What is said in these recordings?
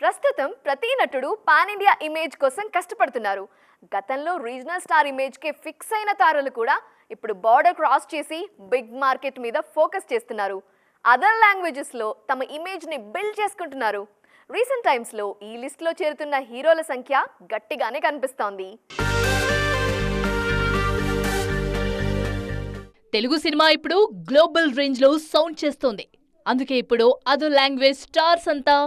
ప్రస్తుతం ప్రతి నటుడు పాన్ ఇండియా ఇమేజ్ కోసం కష్టపడుతున్నారు. గతంలో రీజనల్ స్టార్ ఇమేజ్కే ఫిక్స్ అయిన తారలు కూడా ఇప్పుడు బార్డర్ క్రాస్ చేసి బిగ్ మార్కెట్ మీద ఫోకస్ చేస్తున్నారు. అదర్ లాంగ్వేజెస్లో తమ ఇమేజ్ని బిల్డ్ చేసుకుంటున్నారు. రీసెంట్ టైమ్స్లో ఈ లిస్ట్లో చేరుతున్న హీరోల సంఖ్య గట్టిగానే కనిపిస్తోంది. తెలుగు సినిమా ఇప్పుడు గ్లోబల్ రేంజ్లో సౌండ్ చేస్తోంది. అందుకే ఇప్పుడు అదర్ లాంగ్వేజ్ స్టార్స్ అంతా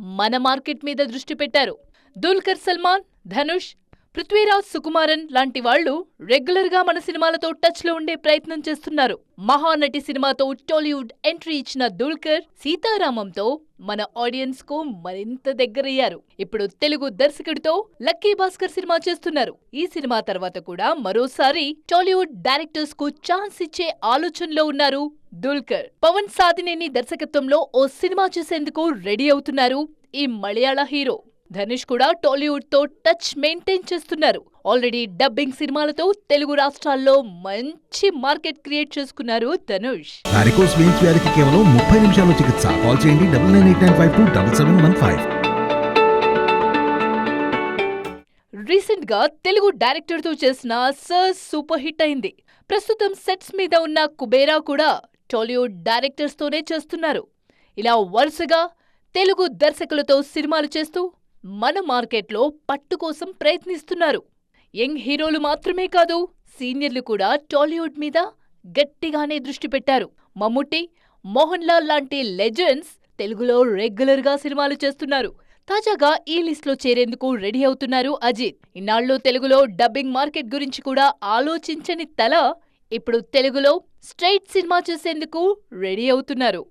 మన మార్కెట్ మీద దృష్టి పెట్టారు. దుల్కర్ సల్మాన్ ధనుష్ పృథ్వీరాజ్ సుకుమారన్ లాంటి వాళ్ళు రెగ్యులర్గా మన సినిమాలతో టచ్లో ఉండే ప్రయత్నం చేస్తున్నారు. మహానటి సినిమాతో టాలీవుడ్ ఎంట్రీ ఇచ్చిన దుల్కర్ సీతారామంతో మన ఆడియన్స్కు మరింత దగ్గరయ్యారు. ఇప్పుడు తెలుగు దర్శకుడితో లక్కీ భాస్కర్ సినిమా చేస్తున్నారు. ఈ సినిమా తర్వాత కూడా మరోసారి టాలీవుడ్ డైరెక్టర్స్కు ఛాన్స్ ఇచ్చే ఆలోచనలో ఉన్నారు దుల్కర్. పవన్ సాధినేని దర్శకత్వంలో ఓ సినిమా చేసేందుకు రెడీ అవుతున్నారు. ఈ మలయాళ హీరో. ధనుష్ కూడా టాలీవుడ్తో టచ్ మెయింటైన్ చేస్తున్నారు. ఆల్రెడీ డబ్బింగ్ సినిమాలతో తెలుగు రాష్ట్రాల్లో మంచి మార్కెట్ క్రియేట్ చేసుకున్నారు ధనుష్. వారికోస్ వెయిన్స్ వ్యాధికి కేవలం ముప్పై నిమిషాల్లో చికిత్స. కాల్ చేయండి double nine eight nine five two double seven one five. రీసెంట్గా తెలుగు డైరెక్టర్తో చేసిన సర్ సూపర్ హిట్ అయింది. ప్రస్తుతం సెట్స్ మీద ఉన్న కుబేరా కూడా టాలీవుడ్ డైరెక్టర్స్ తోనే చేస్తున్నారు. ఇలా వరుసగా తెలుగు దర్శకులతో సినిమాలు చేస్తూ మన మార్కెట్లో పట్టు కోసం ప్రయత్నిస్తున్నారు. యంగ్ హీరోలు మాత్రమే కాదు సీనియర్లు కూడా టాలీవుడ్ మీద గట్టిగానే దృష్టి పెట్టారు. మమ్ముట్టి మోహన్ లాల్ లాంటి లెజెండ్స్ తెలుగులో రెగ్యులర్గా సినిమాలు చేస్తున్నారు. తాజాగా ఈ లిస్ట్లో చేరేందుకు రెడీ అవుతున్నారు అజిత్. ఇన్నాళ్ళు తెలుగులో డబ్బింగ్ మార్కెట్ గురించి కూడా ఆలోచించని తల ఇప్పుడు తెలుగులో స్ట్రైట్ సినిమా చేసేందుకు రెడీ అవుతున్నారు.